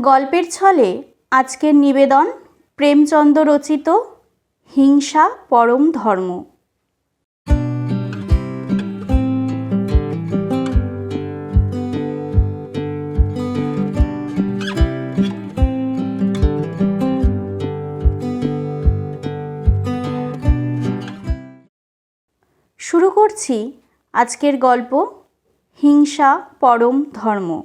গল্পের ছলে আজকের নিবেদন প্রেমচন্দ্র রচিত হিংসা পরম ধর্ম। শুরু করছি আজকের গল্প হিংসা পরম ধর্ম।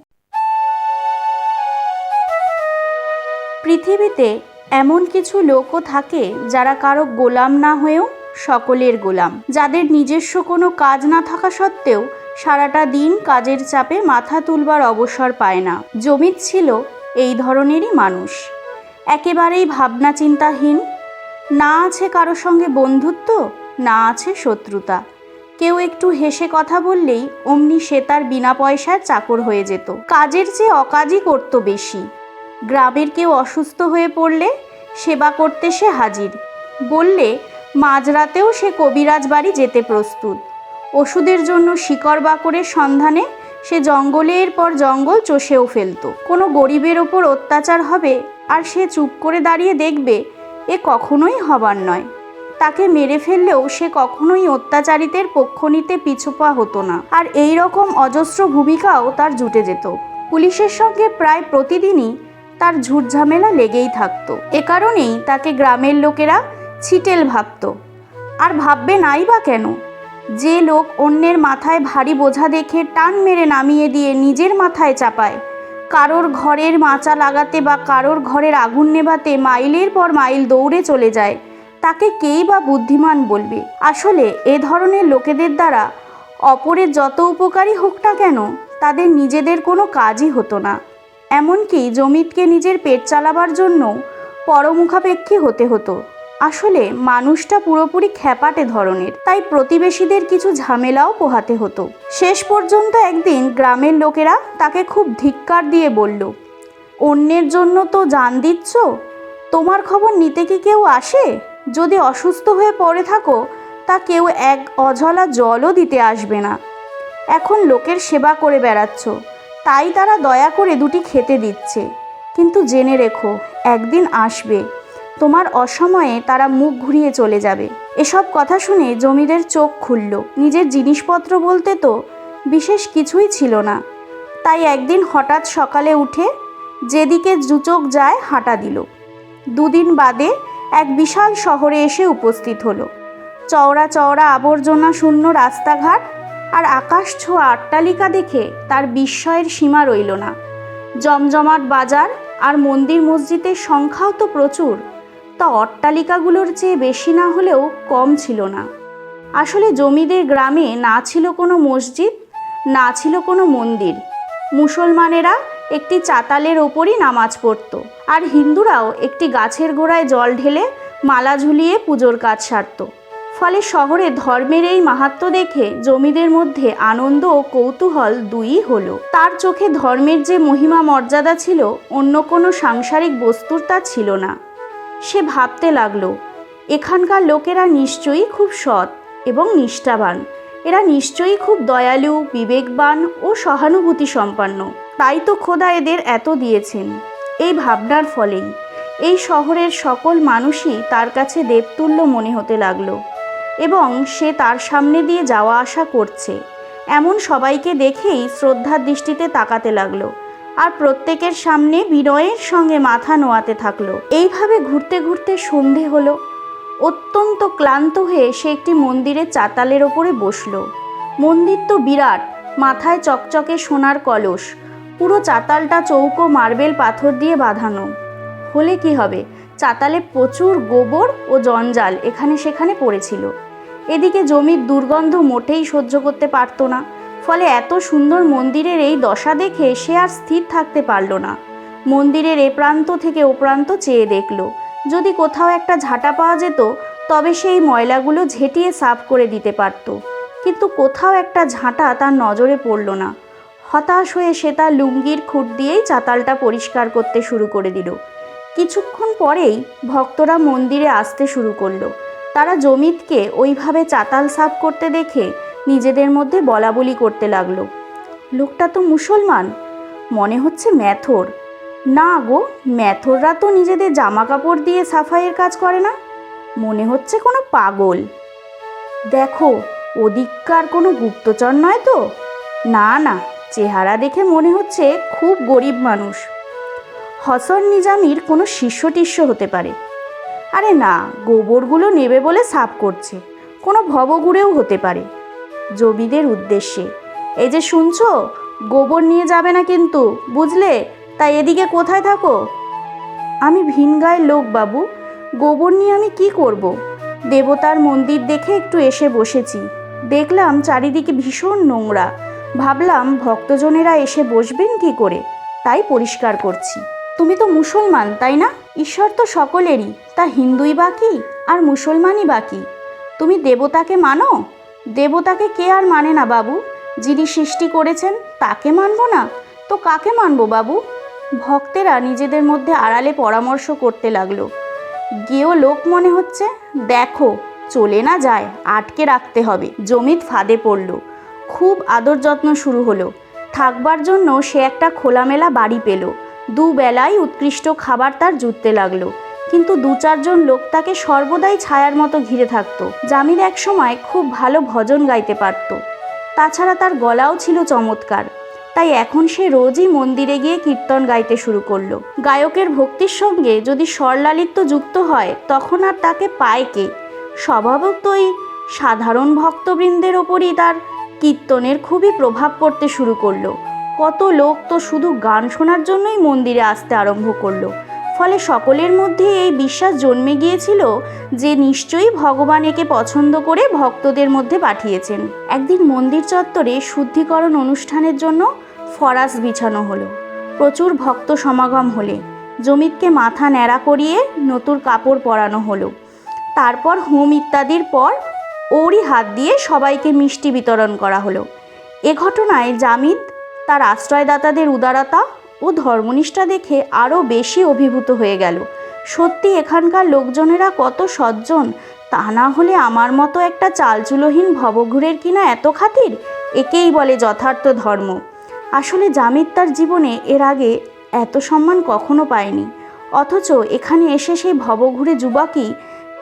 পৃথিবীতে এমন কিছু লোকও থাকে যারা কারও গোলাম না হয়েও সকলের গোলাম। যাদের নিজস্ব কোনো কাজ না থাকা সত্ত্বেও সারাটা দিন কাজের চাপে মাথা তুলবার অবসর পায় না। জমিত ছিল এই ধরনেরই মানুষ। একেবারেই ভাবনা চিন্তাহীন না আছে কারও সঙ্গে বন্ধুত্ব, না আছে শত্রুতা। কেউ একটু হেসে কথা বললেই অমনি সে তার বিনা পয়সার চাকর হয়ে যেত। কাজের চেয়ে অকাজই করতো বেশি। গ্রামের কেউ অসুস্থ হয়ে পড়লে সেবা করতে সে হাজির। বললে, মাঝরাতেও সে কবিরাজ বাড়ি যেতে প্রস্তুত। ওষুধের জন্য শিকড় বাকরের সন্ধানে সে জঙ্গলের পর জঙ্গল চষেও ফেলতো। কোনো গরিবের ওপর অত্যাচার হবে আর সে চুপ করে দাঁড়িয়ে দেখবে এ কখনোই হবার নয়। তাকে মেরে ফেললেও সে কখনোই অত্যাচারিতের পক্ষ নিতে পিছুপা হতো না। আর এই রকম অজস্র ভূমিকাও তার জুটে যেত। পুলিশের সঙ্গে প্রায় প্রতিদিনই তার ঝুটঝামেলা লেগেই থাকতো। এ কারণেই তাকে গ্রামের লোকেরা ছিটেল ভাবত। আর ভাববে নাই বা কেন? যে লোক অন্যের মাথায় ভারী বোঝা দেখে টান মেরে নামিয়ে দিয়ে নিজের মাথায় চাপায়, কারোর ঘরের মাচা লাগাতে বা কারোর ঘরের আগুন নেভাতে মাইলের পর মাইল দৌড়ে চলে যায়, তাকে কেই বা বুদ্ধিমান বলবে? আসলে এ ধরনের লোকেদের দ্বারা অপরের যত উপকারী হোক না কেন, তাদের নিজেদের কোনো কাজই হতো না। এমনকি জমিতকে নিজের পেট চালাবার জন্য পরমুখাপেক্ষী হতে হতো। আসলে মানুষটা পুরোপুরি খ্যাপাটে ধরনের, তাই প্রতিবেশীদের কিছু ঝামেলাও পোহাতে হতো। শেষ পর্যন্ত একদিন গ্রামের লোকেরা তাকে খুব ধিক্কার দিয়ে বলল, অন্যের জন্য তো জান দিচ্ছ? তোমার খবর নিতে কি কেউ আসে? যদি অসুস্থ হয়ে পড়ে থাকো, তা কেউ এক অঝলা জলও দিতে আসবে না। এখন লোকের সেবা করে বেড়াচ্ছ। তাই তারা দয়া করে দুটি খেতে দিচ্ছে। কিন্তু জেনে রেখো, একদিন আসবে। তোমার অসময়ে তারা মুখ ঘুরিয়ে চলে যাবে। এসব কথা শুনে জমিদের চোখ খুলল। নিজের জিনিসপত্র বলতে তো বিশেষ কিছুই ছিল না। তাই একদিন হঠাৎ সকালে উঠে যেদিকে দুচোখ যায় হাঁটা দিল। দুদিন বাদে এক বিশাল শহরে এসে উপস্থিত হলো। চওড়া চওড়া আবর্জনা শূন্য রাস্তাঘাট আর আকাশ ছোঁয়া অট্টালিকা দেখে তার বিস্ময়ের সীমা রইল না। জমজমাট বাজার আর মন্দির মসজিদের সংখ্যাও তো প্রচুর, তা অট্টালিকাগুলোর চেয়ে বেশি না হলেও কম ছিল না। আসলে জমিদের গ্রামে না ছিল কোনো মসজিদ, না ছিল কোনো মন্দির। মুসলমানেরা একটি চাতালের ওপরই নামাজ পড়ত আর হিন্দুরাও একটি গাছের গোড়ায় জল ঢেলে মালা ঝুলিয়ে পুজোর কাজ সারত। ফলে শহরে ধর্মের এই মাহাত্ম দেখে জমিদের মধ্যে আনন্দ ও কৌতূহল দুইই হলো। তার চোখে ধর্মের যে মহিমা মর্যাদা ছিল, অন্য কোনো সাংসারিক বস্তুর তা ছিল না। সে ভাবতে লাগল, এখানকার লোকেরা নিশ্চয়ই খুব সৎ এবং নিষ্ঠাবান। এরা নিশ্চয়ই খুব দয়ালু, বিবেকবান ও সহানুভূতি সম্পন্ন তাই তো খোদা এদের এত দিয়েছেন। এই ভাবনার ফলেই এই শহরের সকল মানুষই তার কাছে দেবতুল্য মনে হতে লাগল। এবং সে তার সামনে দিয়ে যাওয়া আসা করছে। এমন সবাইকে দেখেই শ্রদ্ধার দৃষ্টিতে তাকাতে লাগল আর প্রত্যেকের সামনে বিনয়ের সঙ্গে মাথা নোয়াতে থাকল। এইভাবে ঘুরতে ঘুরতে সন্ধে হলো। অত্যন্ত ক্লান্ত হয়ে সে একটি মন্দিরের চাতালের ওপরে বসল। মন্দির তো বিরাট, মাথায় চকচকে সোনার কলস, পুরো চাতালটা চৌকো মার্বেল পাথর দিয়ে বাঁধানো। হলে কি হবে? চাতালে প্রচুর গোবর ও জঞ্জাল এখানে সেখানে পড়েছিল। এদিকে জমির দুর্গন্ধ মোটেই সহ্য করতে পারতো না, ফলে এত সুন্দর মন্দিরের এই দশা দেখে সে আর স্থির থাকতে পারল না। মন্দিরের এ প্রান্ত থেকে ও প্রান্ত চেয়ে দেখল, যদি কোথাও একটা ঝাঁটা পাওয়া যেত, তবে সেই ময়লাগুলো ঝেঁটিয়ে সাফ করে দিতে পারত। কিন্তু কোথাও একটা ঝাঁটা তার নজরে পড়ল না। হতাশ হয়ে সে তার লুঙ্গির খুঁট দিয়েই চাতালটা পরিষ্কার করতে শুরু করে দিল। কিছুক্ষণ পরেই ভক্তরা মন্দিরে আসতে শুরু করল। তারা জমিতকে ওইভাবে চাতাল সাফ করতে দেখে নিজেদের মধ্যে বলা বলি করতে লাগল। লোকটা তো মুসলমান, মনে হচ্ছে ম্যাথর। না গো, ম্যাথররা তো নিজেদের জামা কাপড় দিয়ে সাফাইয়ের কাজ করে না, মনে হচ্ছে কোনো পাগল। দেখো, ওদিককার কোনো গুপ্তচর নয় তো? না না, চেহারা দেখে মনে হচ্ছে খুব গরিব মানুষ। হসন নিজামির কোনো শিষ্য টিস্য হতে পারে। আরে না, গোবরগুলো নেবে বলে সাফ করছে, কোনো ভবগুড়েও হতে পারে। জবিদের উদ্দেশ্যে, এই যে শুনছো, গোবর নিয়ে যাবে না কিন্তু, বুঝলে? তাই এদিকে কোথায় থাকো? আমি ভিনগায়ের লোক, বাবু। গোবর নিয়ে আমি কি করব। দেবতার মন্দির দেখে একটু এসে বসেছি। দেখলাম চারিদিকে ভীষণ নোংরা। ভাবলাম ভক্তজনেরা এসে বসবেন কি করে? তাই পরিষ্কার করছি। তুমি তো মুসলমান, তাই না? ঈশ্বর তো সকলেরই, তা হিন্দুই বাকি আর মুসলমানই বাকি তুমি দেবতাকে মানো? দেবতাকে কে আর মানে না, বাবু? যিনি সৃষ্টি করেছেন, তাকে মানবো না? তো কাকে মানবো, বাবু? ভক্তেরা নিজেদের মধ্যে আড়ালে পরামর্শ করতে লাগল। গেও লোক মনে হচ্ছে, দেখো, চলে না যায়, আটকে রাখতে হবে। জমিত ফাঁদে পড়ল। খুব আদর যত্ন শুরু হলো। থাকবার জন্য সে একটা খোলামেলা বাড়ি পেল। দুবেলাই উৎকৃষ্ট খাবার তার জুটতে লাগল। কিন্তু দু চারজন লোক তাকে সর্বদাই ছায়ার মতো ঘিরে থাকতো। জামির এক সময় খুব ভালো ভজন গাইতে পারত। তাছাড়া তার গলাও ছিল চমৎকার। তাই এখন সে রোজই মন্দিরে গিয়ে কীর্তন গাইতে শুরু করল। গায়কের ভক্তির সঙ্গে যদি স্বরলালিত্য যুক্ত হয়, তখন আর তাকে পায় কে? স্বভাবতই সাধারণ ভক্তবৃন্দের ওপরই তার কীর্তনের খুবই প্রভাব পড়তে শুরু করল। কত লোক তো শুধু গান শোনার জন্যই মন্দিরে আসতে আরম্ভ করল। ফলে সকলের মধ্যে এই বিশ্বাস জন্মে গিয়েছিল যে নিশ্চয়ই ভগবান একে পছন্দ করে ভক্তদের মধ্যে পাঠিয়েছেন। একদিন মন্দির চত্বরে শুদ্ধিকরণ অনুষ্ঠানের জন্য ফরাস বিছানো হলো। প্রচুর ভক্ত সমাগম হলে, জমিতকে মাথা ন্যাড়া করিয়ে নতুন কাপড় পরানো হলো। তারপর হোম ইত্যাদির পর ওরই হাত দিয়ে সবাইকে মিষ্টি বিতরণ করা হলো। এ ঘটনায় জামিদ তার আশ্রয়দাতাদের উদারতা ও ধর্মনিষ্ঠা দেখে আরও বেশি অভিভূত হয়ে গেল। সত্যি এখানকার লোকজনেরা কত সজ্জন, তা না হলে আমার মতো একটা চালচুলোহীন ভবঘুরের কিনা এত খাতির? একেই বলে যথার্থ ধর্ম। আসলে জামিদ তার জীবনে এর আগে এত সম্মান কখনো পায়নি। অথচ এখানে এসে সেই ভবঘুরে যুবকই,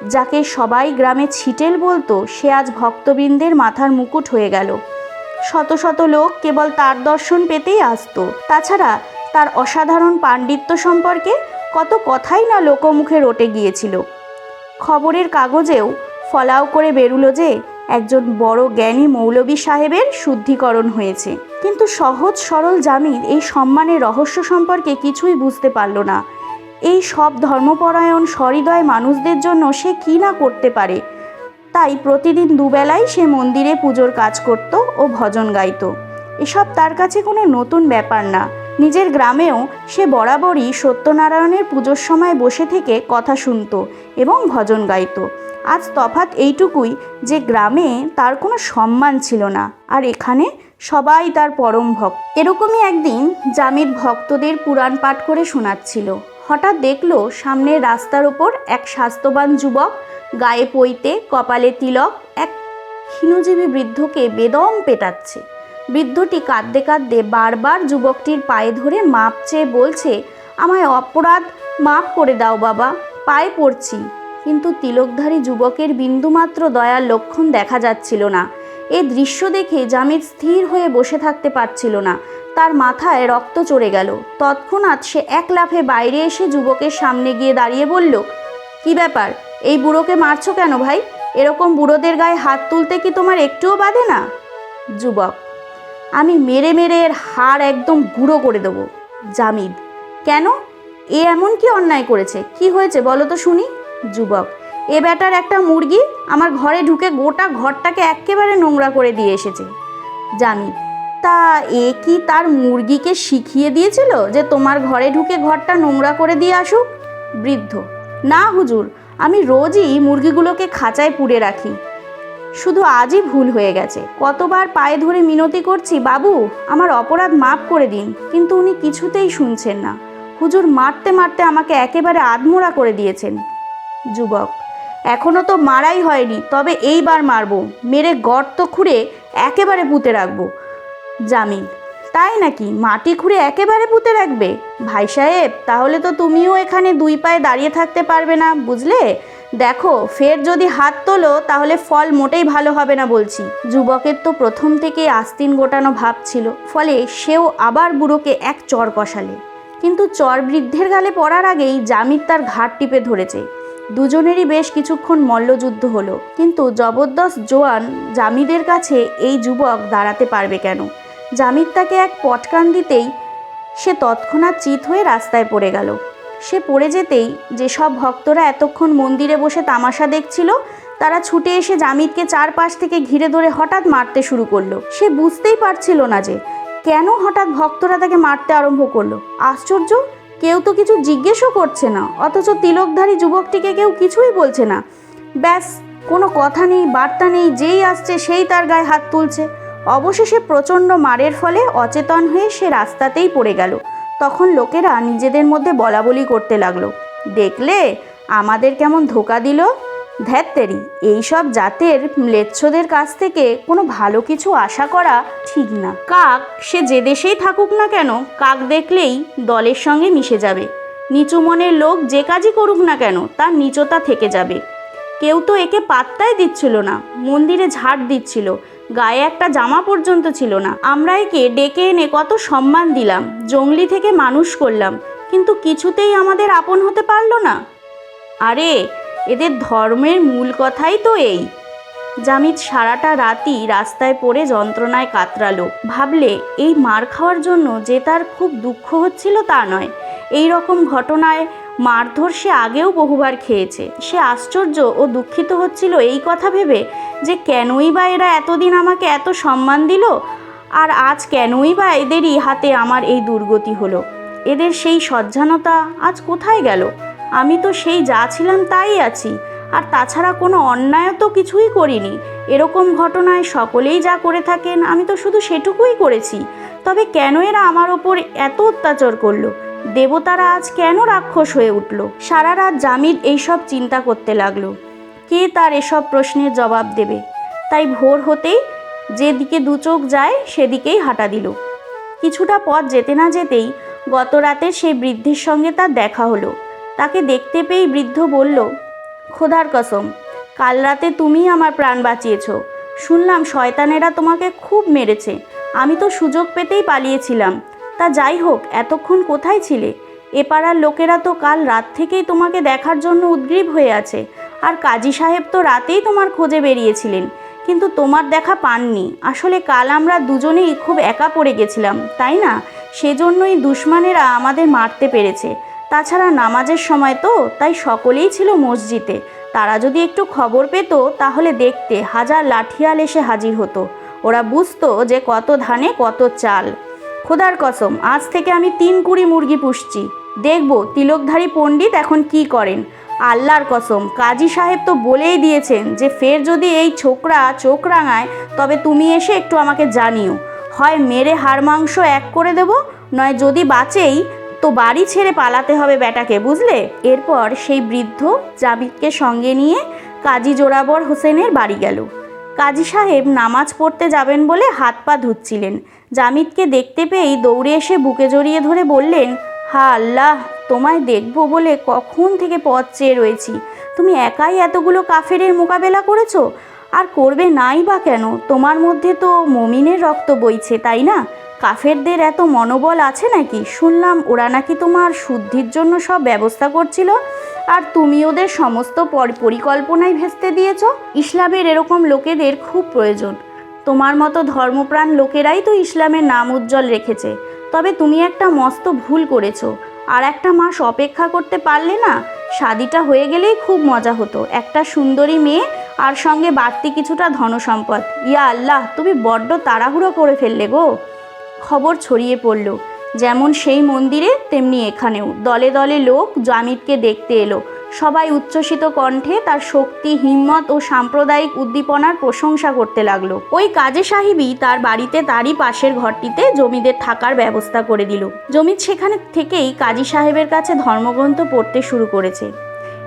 যাকে সবাই গ্রামে ছিটেল বলতো, সে আজ ভক্তবৃন্দের মাথার মুকুট হয়ে গেল। শত শত লোক কেবল তার দর্শন পেতেই আসতো। তাছাড়া তার অসাধারণ পাণ্ডিত্য সম্পর্কে কত কথাই না লোকমুখে রটে গিয়েছিল। খবরের কাগজেও ফলাও করে বেরুলো যে একজন বড় জ্ঞানী মৌলবী সাহেবের শুদ্ধিকরণ হয়েছে। কিন্তু সহজ সরল জামিন এই সম্মানের রহস্য সম্পর্কে কিছুই বুঝতে পারল না। এই সব ধর্মপরায়ণ সহৃদয় মানুষদের জন্য সে কী না করতে পারে? তাই প্রতিদিন দুবেলাই সে মন্দিরে পুজোর কাজ করত ও ভজন গাইত। এসব তার কাছে কোনো নতুন ব্যাপার না। নিজের গ্রামেও সে বরাবরই সত্যনারায়ণের পুজোর সময় বসে থেকে কথা শুনত এবং ভজন গাইত। আজ তফাৎ এইটুকুই যে গ্রামে তার কোনো সম্মান ছিল না, আর এখানে সবাই তার পরম ভক্ত। এরকমই একদিন জামিদ ভক্তদের পুরাণ পাঠ করে শোনাচ্ছিল। হঠাৎ দেখল সামনের রাস্তার ওপর এক স্বাস্থ্যবান যুবক গায়ে পইতে কপালে তিলক এক ক্ষীণজীবী বৃদ্ধকে বেদম পেটাচ্ছে। বৃদ্ধটি কাঁদতে কাঁদতে বারবার যুবকটির পায়ে ধরে মাপ চেয়ে বলছে, আমায় অপরাধ, মাপ করে দাও বাবা, পায়ে পড়ছি। কিন্তু তিলকধারী যুবকের বিন্দুমাত্র দয়ার লক্ষণ দেখা যাচ্ছিল না। এ দৃশ্য দেখে জামিদ স্থির হয়ে বসে থাকতে পারছিল না। তার মাথায় রক্ত চড়ে গেল। তৎক্ষণাৎ সে এক লাফে বাইরে এসে যুবকের সামনে গিয়ে দাঁড়িয়ে বলল, কি ব্যাপার? এই বুড়োকে মারছো কেন ভাই? এরকম বুড়োদের গায়ে হাত তুলতে কি তোমার একটুও বাধে না? যুবক, আমি মেরে মেরে এর হাড় একদম গুঁড়ো করে দেবো। জামিদ কেন? এ এমন কি অন্যায় করেছে? কি হয়েছে বলো তো শুনি। যুবক, এ ব্যাটার একটা মুরগি আমার ঘরে ঢুকে গোটা ঘরটাকে একেবারে নোংরা করে দিয়ে এসেছে। জামিদ তা এ কি তার মুরগিকে শিখিয়ে দিয়েছিল যে তোমার ঘরে ঢুকে ঘরটা নোংরা করে দিয়ে আসুক? বৃদ্ধ, না হুজুর আমি রোজই মুরগিগুলোকে খাঁচায় পুড়ে রাখি। শুধু আজই ভুল হয়ে গেছে। কতবার পায়ে ধরে মিনতি করছি, বাবু, আমার অপরাধ মাফ করে দিন। কিন্তু উনি কিছুতেই শুনছেন না। হুজুর মারতে মারতে আমাকে একেবারে আধমোড়া করে দিয়েছেন। যুবক, এখনও তো মারাই হয়নি, তবে এইবার মারবো। মেরে গর্ত খুঁড়ে একেবারে পুঁতে রাখব। জামিন তাই নাকি? মাটি খুঁড়ে একেবারে পুঁতে রাখবে? ভাই সাহেব, তাহলে তো তুমিও এখানে দুই পায়ে দাঁড়িয়ে থাকতে পারবে না, বুঝলে? দেখো, ফের যদি হাত তোলো, তাহলে ফল মোটেই ভালো হবে না বলছি। যুবকের তো প্রথম থেকেই আস্তিন গোটানো ভাব ছিল, ফলে সেও আবার বুড়োকে এক চর কষালে। কিন্তু চর বৃদ্ধের গালে পড়ার আগেই জামির তার ঘাট টিপে ধরেছে। দুজনেরই বেশ কিছুক্ষণ মল্লযুদ্ধ হলো, কিন্তু জবরদস্ত জোয়ান জামিদের কাছে এই যুবক দাঁড়াতে পারবে কেন? জামিদ তাকে এক পটকান দিতেই সে তৎক্ষণাৎ চিত হয়ে রাস্তায় পড়ে গেল। সে পড়ে যেতেই যেসব ভক্তরা এতক্ষণ মন্দিরে বসে তামাশা দেখছিল, তারা ছুটে এসে জামিদকে চারপাশ থেকে ঘিরে ধরে হঠাৎ মারতে শুরু করল। সে বুঝতেই পারছিল না যে, কেন হঠাৎ ভক্তরা তাকে মারতে আরম্ভ করল? আশ্চর্য! কেউ তো কিছু জিজ্ঞেসও করছে না, অথচ তিলকধারী যুবকটিকে কেউ কিছুই বলছে না। ব্যাস, কোনো কথা নেই, বার্তা নেই, যেই আসছে সেই তার গায়ে হাত তুলছে। অবশেষে প্রচণ্ড মারের ফলে অচেতন হয়ে সে রাস্তাতেই পড়ে গেল। তখন লোকেরা নিজেদের মধ্যে বলাবলি করতে লাগল। দেখলে? আমাদের কেমন ধোকা দিল? ধ্যাত্তেরি এইসব জাতের ম্লেচ্ছদের কাছ থেকে কোনো ভালো কিছু আশা করা ঠিক না। কাক, সে যে দেশেই থাকুক না কেন, কাক দেখলেই দলের সঙ্গে মিশে যাবে। নিচু মনের লোক যে কাজই করুক না কেন, তার নিচতা থেকে যাবে। কেউ তো একে পাত্তাই দিচ্ছিল না, মন্দিরে ঝাড় দিচ্ছিল গায়ে একটা জামা পর্যন্ত ছিল না। আমরা একে ডেকে এনে কত সম্মান দিলাম, জঙ্গলি থেকে মানুষ করলাম, কিন্তু কিছুতেই আমাদের আপন হতে পারল না। আরে, এদের ধর্মের মূল কথাই তো এই। জামিদ সারাটা রাতই রাস্তায় পড়ে যন্ত্রণায় কাতরালো। ভাবলে, এই মার খাওয়ার জন্য যে তার খুব দুঃখ হচ্ছিল তা নয়। এই রকম ঘটনায় মারধর সে আগেও বহুবার খেয়েছে। সে আশ্চর্য ও দুঃখিত হচ্ছিল এই কথা ভেবে যে কেনই বা এরা এতদিন আমাকে এত সম্মান দিল? আর আজ কেনই বা এদেরই হাতে আমার এই দুর্গতি হলো? এদের সেই সজ্জানতা আজ কোথায় গেল? আমি তো সেই যা ছিলাম তাই আছি। আর তাছাড়া কোনো অন্যায় তো কিছুই করিনি। এরকম ঘটনায় সকলেই যা করে থাকেন, আমি তো শুধু সেটুকুই করেছি। তবে কেন এরা আমার ওপর এত অত্যাচার করল? দেবতারা আজ কেন রাক্ষস হয়ে উঠল? সারা রাত জামিদ এইসব চিন্তা করতে লাগল। কে তার এসব প্রশ্নের জবাব দেবে? তাই ভোর হতেই যেদিকে দু চোখ যায়, সেদিকেই হাঁটা দিল। কিছুটা পথ যেতে না যেতেই গত রাতে সেই বৃদ্ধের সঙ্গে তার দেখা হলো। তাকে দেখতে পেয়েই বৃদ্ধ বলল, খোদার কসম, কাল রাতে তুমিই আমার প্রাণ বাঁচিয়েছ। শুনলাম শয়তানেরা তোমাকে খুব মেরেছে। আমি তো সুযোগ পেতেই পালিয়েছিলাম। তা যাই হোক, এতক্ষণ কোথায় ছিলে? এ পাড়ার লোকেরা তো কাল রাত থেকেই তোমাকে দেখার জন্য উদ্গ্রীব হয়ে আছে। আর কাজী সাহেব তো রাতেই তোমার খোঁজে বেরিয়েছিলেন। কিন্তু তোমার দেখা পাননি। আসলে কাল আমরা দুজনেই খুব একা পড়ে গেছিলাম, তাই না? সেজন্যই দুশ্মানেরা আমাদের মারতে পেরেছে। তাছাড়া নামাজের সময় তো, তাই সকলেই ছিল মসজিদে। তারা যদি একটু খবর পেত, তাহলে দেখতে হাজার লাঠিয়াল এসে হাজির হতো। ওরা বুঝতো যে কত ধানে কত চাল। খোদার কসম, আজ থেকে আমি তিন কুড়ি মুরগি পুষছি। দেখব তিলকধারী পণ্ডিত এখন কি করেন। আল্লাহর কসম। কাজী সাহেব তো বলেই দিয়েছেন যে, ফের যদি এই ছোকরা চোখ রাঙায়, তবে তুমি এসে একটু আমাকে জানিও। হয় মেরে হাড় মাংস এক করে দেব, নয় যদি বাঁচেই, তো বাড়ি ছেড়ে পালাতে হবে বেটাকে বুঝলে? এরপর সেই বৃদ্ধ জাবিদকে সঙ্গে নিয়ে কাজী জোরাবর হোসেনের বাড়ি গেল। কাজী সাহেব নামাজ পড়তে যাবেন বলে হাত পা ধুচ্ছিলেন। জামিদকে দেখতে পেয়েই দৌড়ে এসে বুকে জড়িয়ে ধরে বললেন, হা আল্লাহ তোমায় দেখব বলে কখন থেকে পথ চেয়ে রয়েছি? তুমি একাই এতগুলো কাফেরের মোকাবেলা করেছ? আর করবে নাই বা কেন? তোমার মধ্যে তো মমিনের রক্ত বইছে, তাই না? কাফেরদের এত মনোবল আছে নাকি? শুনলাম ওরা নাকি তোমার শুদ্ধির জন্য সব ব্যবস্থা করছিল, আর তুমি ওদের সমস্ত পর- পরিকল্পনাই ভেস্তে দিয়েছ? ইসলামের এরকম লোকেদের খুব প্রয়োজন। তোমার মতো ধর্মপ্রাণ লোকেরাই তো ইসলামের নাম উজ্জ্বল রেখেছে। তবে তুমি একটা মস্ত ভুল করেছ। আর একটা মাস অপেক্ষা করতে পারলে না, শাদিটা হয়ে গেলেই খুব মজা হতো। একটা সুন্দরী মেয়ে আর সঙ্গে বাড়তি কিছুটা ধনসম্পদ। ইয়া আল্লাহ, তুমি বড্ড তাড়াহুড়ো করে ফেললে গো। খবর ছড়িয়ে পড়ল। যেমন সেই মন্দিরে, তেমনি এখানেও। দলে দলে লোক জামিদকে দেখতে এলো। সবাই উচ্ছ্বসিত কণ্ঠে তার শক্তি, হিম্মত ও সাম্প্রদায়িক উদ্দীপনার প্রশংসা করতে লাগল। ওই কাজে সাহেবই তার বাড়িতে তারই পাশের ঘরটিতে জমিদের থাকার ব্যবস্থা করে দিল। জমিদ সেখানে থেকেই কাজী সাহেবের কাছে ধর্মগ্রন্থ পড়তে শুরু করেছে।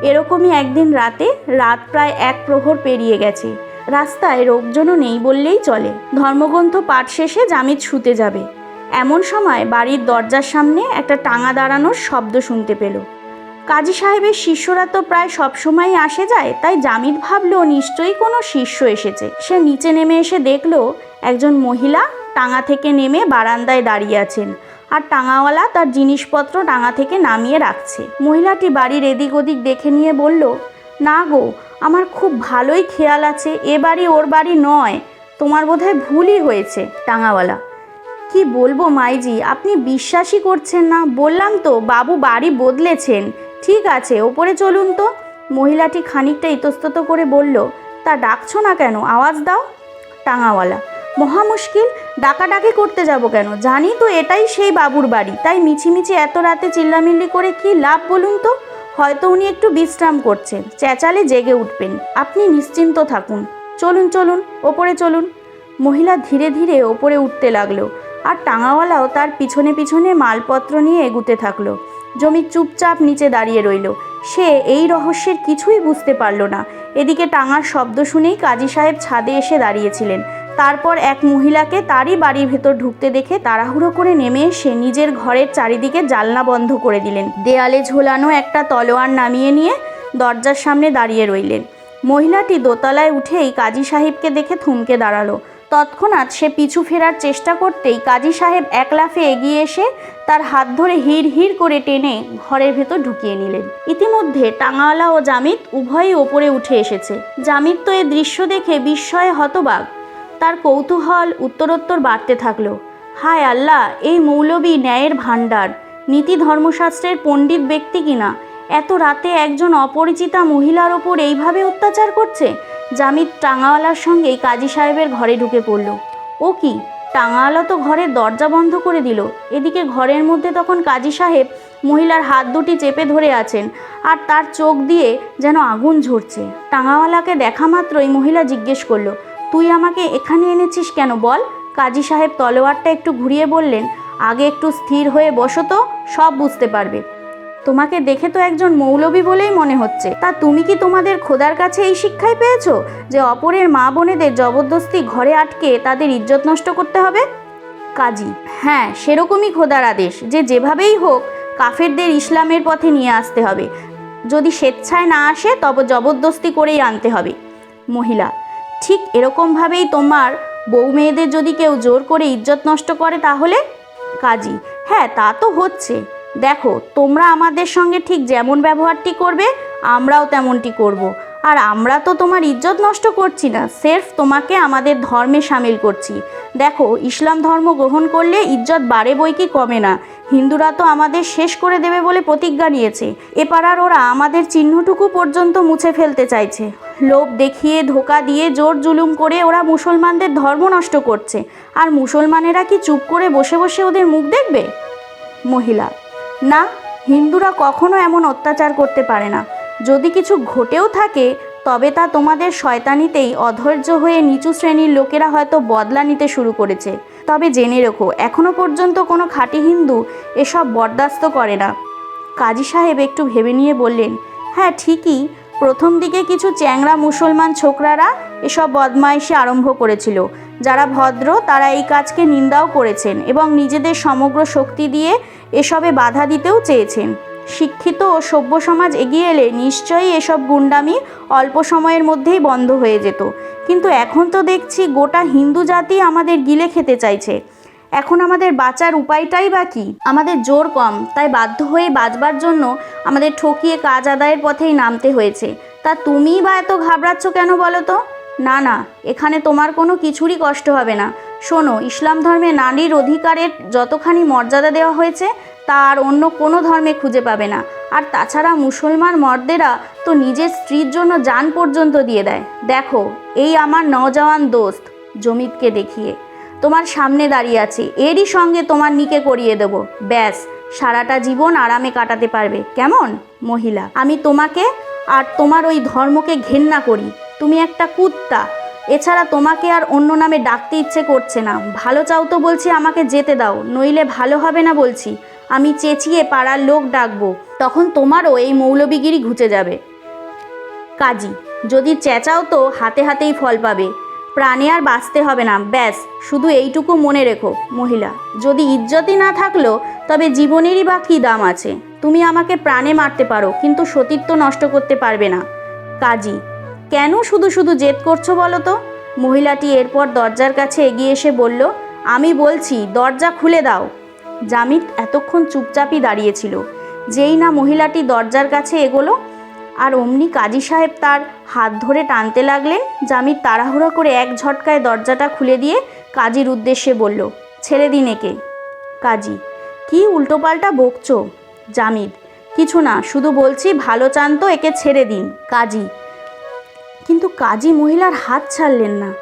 এরকমই একদিন রাতে রাত প্রায় এক প্রহর পেরিয়ে গেছে। রাস্তায় লোকজনও নেই বললেই চলে। ধর্মগ্রন্থ পাঠ শেষে জামিদ শুতে যাবে। এমন সময় বাড়ির দরজার সামনে একটা টাঙা দাঁড়ানোর শব্দ শুনতে পেল। কাজী সাহেবের শিষ্যরা তো প্রায় সবসময়ই আসে যায়, তাই জামিদ ভাবলো নিশ্চয়ই কোনো শিষ্য এসেছে। সে নিচে নেমে এসে দেখল, একজন মহিলা টাঙা থেকে নেমে বারান্দায় দাঁড়িয়ে আছেন, আর টাঙাওয়ালা তার জিনিসপত্র টাঙা থেকে নামিয়ে রাখছে। মহিলাটি বাড়ির এদিক ওদিক দেখে নিয়ে বলল, না গো, আমার খুব ভালোই খেয়াল আছে, এ বাড়ি ওর বাড়ি নয়, তোমার বোধহয় ভুলই হয়েছে, টাঙাওয়ালা। কি বলব মাইজি, আপনি বিশ্বাসই করছেন না, বললাম তো, বাবু বাড়ি বদলেছেন ঠিক আছে, ওপরে চলুন তো। মহিলাটি খানিকটা ইতস্তত করে বলল, তা ডাকছো না কেন? আওয়াজ দাও। টাঙাওয়ালা, মহা মুশকিল, ডাকাডাকি করতে যাব কেন? জানি তো এটাই সেই বাবুর বাড়ি। তাই মিছিমিছি এত রাতে চিল্লামিল্লি করে কি লাভ বলুন তো? হয়তো উনি একটু বিশ্রাম করছেন। চেঁচালে জেগে উঠবেন। আপনি নিশ্চিন্ত থাকুন। চলুন চলুন, ওপরে চলুন। মহিলা ধীরে ধীরে ওপরে উঠতে লাগল, আর টাঙাওয়ালাও তার পিছনে পিছনে মালপত্র নিয়ে এগুতে থাকল। জমি চুপচাপ নিচে দাঁড়িয়ে রইল। সে এই রহস্যের কিছুই বুঝতে পারল না। এদিকে টাঙার শব্দ শুনেই কাজী সাহেব ছাদে এসে দাঁড়িয়েছিলেন। তারপর এক মহিলাকে তারই বাড়ির ভেতর ঢুকতে দেখে তাড়াহুড়ো করে নেমে এসে নিজের ঘরের চারিদিকে জালনা বন্ধ করে দিলেন। দেয়ালে ঝোলানো একটা তলোয়ার নামিয়ে নিয়ে দরজার সামনে দাঁড়িয়ে রইলেন। মহিলাটি দোতলায় উঠেই কাজী সাহেবকে দেখে থমকে দাঁড়াল। তৎক্ষণাৎ সে পিছু ফেরার চেষ্টা করতেই কাজী সাহেব এক লাফে এগিয়ে এসে তার হাত ধরে হিড় হিড় করে টেনে ঘরের ভেতর ঢুকিয়ে নিলেন। ইতিমধ্যে টাঙাওয়ালা ও জামিত উভয়ই ওপরে উঠে এসেছে। জামিত তো এ দৃশ্য দেখে বিস্ময়ে হতবাক। তার কৌতূহল উত্তরোত্তর বাড়তে থাকল। হায় আল্লাহ, এই মৌলবী ন্যায়ের ভাণ্ডার। নীতি ধর্মশাস্ত্রের পণ্ডিত ব্যক্তি কিনা? এত রাতে একজন অপরিচিতা মহিলার ওপর এইভাবে অত্যাচার করছে? জামিদ টাঙাওয়ালার সঙ্গেই কাজী সাহেবের ঘরে ঢুকে পড়ল। ও কি, টাঙাওয়ালা তো ঘরের দরজা বন্ধ করে দিল। এদিকে ঘরের মধ্যে তখন কাজী সাহেব মহিলার হাত দুটি চেপে ধরে আছেন আর তার চোখ দিয়ে যেন আগুন ঝরছে। টাঙাওয়ালাকে দেখা মাত্রই মহিলা জিজ্ঞেস করল, তুই আমাকে এখানে এনেছিস কেন বল? কাজী সাহেব তলোয়ারটা একটু ঘুরিয়ে বললেন, আগে একটু স্থির হয়ে বসো তো, সব বুঝতে পারবে। তোমাকে দেখে তো একজন মৌলবী বলেই মনে হচ্ছে। তা তুমি কি তোমাদের খোদার কাছে এই শিক্ষাই পেয়েছ যে অপরের মা বোনেদের জবরদস্তি ঘরে আটকে তাদের ইজ্জত নষ্ট করতে হবে? কাজী হ্যাঁ সেরকমই খোদার আদেশ। যে যেভাবেই হোক, কাফেরদের ইসলামের পথে নিয়ে আসতে হবে। যদি স্বেচ্ছায় না আসে, তবে জবরদস্তি করেই আনতে হবে। মহিলা, ঠিক এরকমভাবেই তোমার বউ মেয়েদের যদি কেউ জোর করে ইজ্জত নষ্ট করে তাহলে? কাজী হ্যাঁ তা তো হচ্ছে। দেখো, তোমরা আমাদের সঙ্গে ঠিক যেমন ব্যবহারটি করবে, আমরাও তেমনটি করব। আর আমরা তো তোমার ইজ্জত নষ্ট করছি না, সেরফ তোমাকে আমাদের ধর্মে সামিল করছি। দেখো, ইসলাম ধর্ম গ্রহণ করলে ইজ্জত বাড়ে বই কি কমে না। হিন্দুরা তো আমাদের শেষ করে দেবে বলে প্রতিজ্ঞা নিয়েছে। এপাড়ার ওরা আমাদের চিহ্নটুকু পর্যন্ত মুছে ফেলতে চাইছে। লোভ দেখিয়ে, ধোকা দিয়ে, জোর জুলুম করে ওরা মুসলমানদের ধর্ম নষ্ট করছে। আর মুসলমানেরা কি চুপ করে বসে বসে ওদের মুখ দেখবে? মহিলা না, হিন্দুরা কখনো এমন অত্যাচার করতে পারে না। যদি কিছু ঘটেও থাকে, তবে তা তোমাদের শয়তানিতেই অধৈর্য হয়ে নিচু শ্রেণির লোকেরা হয়তো বদলা নিতে শুরু করেছে। তবে জেনে রেখো এখনও পর্যন্ত কোনো খাঁটি হিন্দু এসব বরদাস্ত করে না। কাজী সাহেব একটু ভেবে নিয়ে বললেন হ্যাঁ ঠিকই। প্রথম দিকে কিছু চ্যাংরা মুসলমান ছোকরারা এসব বদমাইশি আরম্ভ করেছিল। যারা ভদ্র, তারা এই কাজকে নিন্দাও করেছেন এবং নিজেদের সমগ্র শক্তি দিয়ে এসবে বাধা দিতেও চেয়েছেন। শিক্ষিত ও সভ্য সমাজ এগিয়ে এলে নিশ্চয়ই এসব গুন্ডামি অল্প সময়ের মধ্যেই বন্ধ হয়ে যেত। কিন্তু এখন তো দেখছি গোটা হিন্দু জাতি আমাদের গিলে খেতে চাইছে। এখন আমাদের বাঁচার উপায়টাই বা কী? আমাদের জোর কম, তাই বাধ্য হয়ে বাঁচবার জন্য আমাদের ঠকিয়ে কাজ আদায়ের পথেই নামতে হয়েছে। তা তুমিই বা এত ঘাবড়াচ্ছ কেন বলো তো? না না, এখানে তোমার কোনো কিছুরই কষ্ট হবে না। শোনো, ইসলাম ধর্মে নারীর অধিকারের যতখানি মর্যাদা দেওয়া হয়েছে, তা আর অন্য কোনো ধর্মে খুঁজে পাবে না। আর তাছাড়া মুসলমান মর্দেরা তো নিজের স্ত্রীর জন্য যান পর্যন্ত দিয়ে দেয়। দেখো, এই আমার নওজওয়ান দোস্ত জমিতকে দেখিয়ে। তোমার সামনে দাঁড়িয়ে আছে, এরই সঙ্গে তোমার নিকে করিয়ে দেবো। ব্যাস, সারাটা জীবন আরামে কাটাতে পারবে। কেমন? মহিলা, আমি তোমাকে আর তোমার ওই ধর্মকে ঘেন্না করি। তুমি একটা কুত্তা। এছাড়া তোমাকে আর অন্য নামে ডাকতে ইচ্ছে করছে না। ভালো চাও তো বলছি আমাকে যেতে দাও, নইলে ভালো হবে না বলছি। আমি চেঁচিয়ে পাড়ার লোক ডাকবো, তখন তোমারও এই মৌলবিগিরি ঘুচে যাবে। কাজী, যদি চেঁচাও তো হাতে হাতেই ফল পাবে। প্রাণে আর বাঁচতে হবে না, ব্যাস, শুধু এইটুকু মনে রেখো, মহিলা। যদি ইজ্জতই না থাকল, তবে জীবনেরই বা কী দাম আছে? তুমি আমাকে প্রাণে মারতে পারো, কিন্তু সতীত্ব নষ্ট করতে পারবে না। কাজী কেন শুধু শুধু জেদ করছ বলো তো? মহিলাটি এরপর দরজার কাছে এগিয়ে এসে বলল, আমি বলছি, দরজা খুলে দাও। জামিত এতক্ষণ চুপচাপই দাঁড়িয়েছিল। যেই না মহিলাটি দরজার কাছে এগোলো, আর অমনি কাজী সাহেব তার হাত ধরে টানতে লাগলেন জামিদ তাড়াহুড়া করে এক ঝটকায় দরজাটা খুলে দিয়ে কাজীর উদ্দেশ্যে বলল, ছেড়ে দিন একে। কাজী, কি উল্টোপাল্টা বকছো? জামিদ কিছু না, শুধু বলছি ভালো চান তো একে ছেড়ে দিন। কাজী কিন্তু কাজী মহিলার হাত ছাড়লেন না।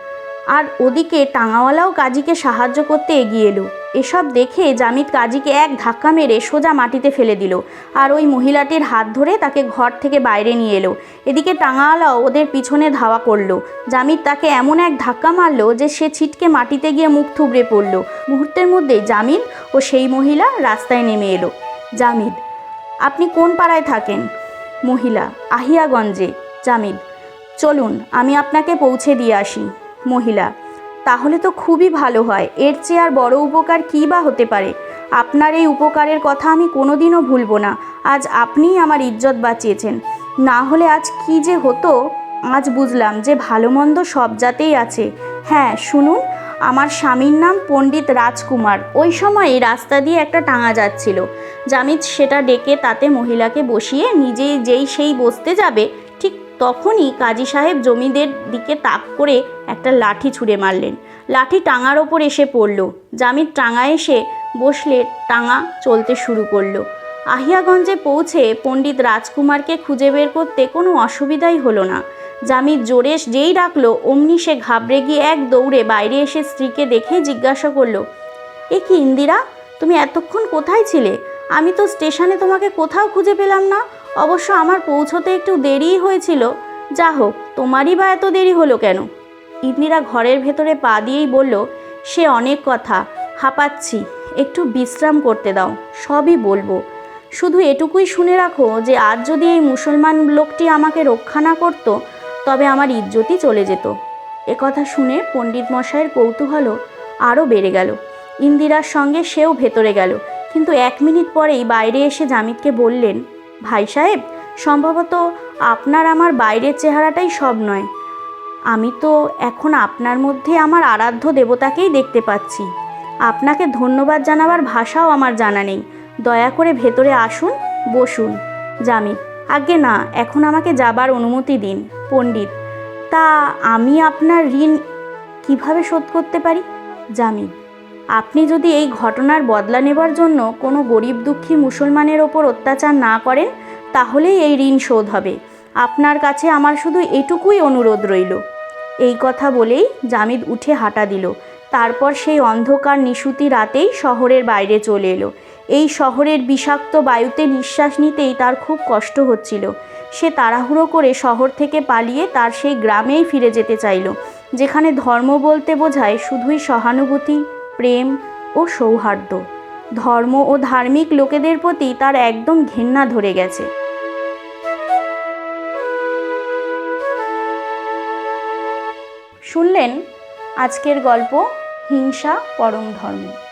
আর ওদিকে টাঙাওয়ালাও কাজীকে সাহায্য করতে এগিয়ে এলো। এসব দেখে জামিদ কাজীকে এক ধাক্কা মেরে সোজা মাটিতে ফেলে দিল আর ওই মহিলাটির হাত ধরে তাকে ঘর থেকে বাইরে নিয়ে এলো। এদিকে টাঙাওয়ালাও ওদের পিছনে ধাওয়া করল। জামিদ তাকে এমন এক ধাক্কা মারলো যে সে ছিটকে মাটিতে গিয়ে মুখ থুবড়ে পড়ল। মুহূর্তের মধ্যে জামিদ ও সেই মহিলা রাস্তায় নেমে এলো। জামিদ আপনি কোন পাড়ায় থাকেন? মহিলা, আহিয়াগঞ্জে। জামিদ চলুন, আমি আপনাকে পৌঁছে দিয়ে আসি। মহিলা, তাহলে তো খুবই ভালো হয়। এর চেয়ে আর বড় উপকার কী বা হতে পারে? আপনার এই উপকারের কথা আমি কোনোদিনও ভুলবো না। আজ আপনিই আমার ইজ্জত বাঁচিয়েছেন। না হলে আজ কি যে হতো, আজ বুঝলাম যে ভালো মন্দ সব জাতেই আছে। হ্যাঁ শুনুন, আমার স্বামীর নাম পণ্ডিত রাজকুমার। ওই সময় রাস্তা দিয়ে একটা টাঙা যাচ্ছিল। জামিদ সেটা ডেকে তাতে মহিলাকে বসিয়ে নিজেই যেই সেই বসতে যাবে তখনই কাজী সাহেব জমিদের দিকে তাক করে একটা লাঠি ছুঁড়ে মারলেন। লাঠি টাঙার ওপর এসে পড়ল। জামিদ টাঙা এসে বসলে টাঙা চলতে শুরু করল। আহিয়াগঞ্জে পৌঁছে পণ্ডিত রাজকুমারকে খুঁজে বের করতে কোনো অসুবিধাই হলো না। জামির জোরে যেই ডাকলো, অমনি সে ঘাবড়ে গিয়ে এক দৌড়ে বাইরে এসে স্ত্রীকে দেখে জিজ্ঞাসা করল, এ কি ইন্দিরা? তুমি এতক্ষণ কোথায় ছিলে? আমি তো স্টেশনে তোমাকে কোথাও খুঁজে পেলাম না। অবশ্য আমার পৌঁছতে একটু দেরিই হয়েছিল। যা হোক, তোমারই বা এত দেরি হলো কেন? ইন্দিরা ঘরের ভেতরে পা দিয়েই বলল, সে অনেক কথা। হাঁপাচ্ছি। একটু বিশ্রাম করতে দাও। সবই বলব। শুধু এটুকুই শুনে রাখো যে আজ যদি এই মুসলমান লোকটি আমাকে রক্ষা না করত, তবে আমার ইজ্জতই চলে যেত। একথা শুনে পণ্ডিত মশাইয়ের কৌতূহলও আরও বেড়ে গেল। ইন্দিরার সঙ্গে সেও ভেতরে গেল। কিন্তু এক মিনিট পরেই বাইরে এসে জামিদকে বললেন ভাই সাহেব, সম্ভবত আপনার আমার বাইরের চেহারাটাই সব নয়। আমি তো এখন আপনার মধ্যে আমার আরাধ্য দেবতাকেই দেখতে পাচ্ছি। আপনাকে ধন্যবাদ জানাবার ভাষাও আমার জানা নেই। দয়া করে ভেতরে আসুন, বসুন। জামিদ আগে না, এখন আমাকে যাবার অনুমতি দিন, পণ্ডিত। তা আমি আপনার ঋণ কীভাবে শোধ করতে পারি? জামিদ আপনি যদি এই ঘটনার বদলা নেবার জন্য কোনো গরিব দুঃখী মুসলমানের ওপর অত্যাচার না করেন, তাহলেই এই ঋণ শোধ হবে। আপনার কাছে আমার শুধু এটুকুই অনুরোধ রইল। এই কথা বলেই জামিদ উঠে হাঁটা দিল। তারপর সেই অন্ধকার নিশুতি রাতেই শহরের বাইরে চলে এলো। এই শহরের বিষাক্ত বায়ুতে নিঃশ্বাস নিতেই তার খুব কষ্ট হচ্ছিল। সে তাড়াহুড়ো করে শহর থেকে পালিয়ে তার সেই গ্রামেই ফিরে যেতে চাইল, যেখানে ধর্ম বলতে বোঝায় শুধুই সহানুভূতি প্রেম ও সৌহার্দ্য। ধর্ম ও ধার্মিক লোকেদের প্রতি তার একদম ঘেন্না ধরে গেছে। শুনলেন আজকের গল্প হিংসা পরম ধর্ম।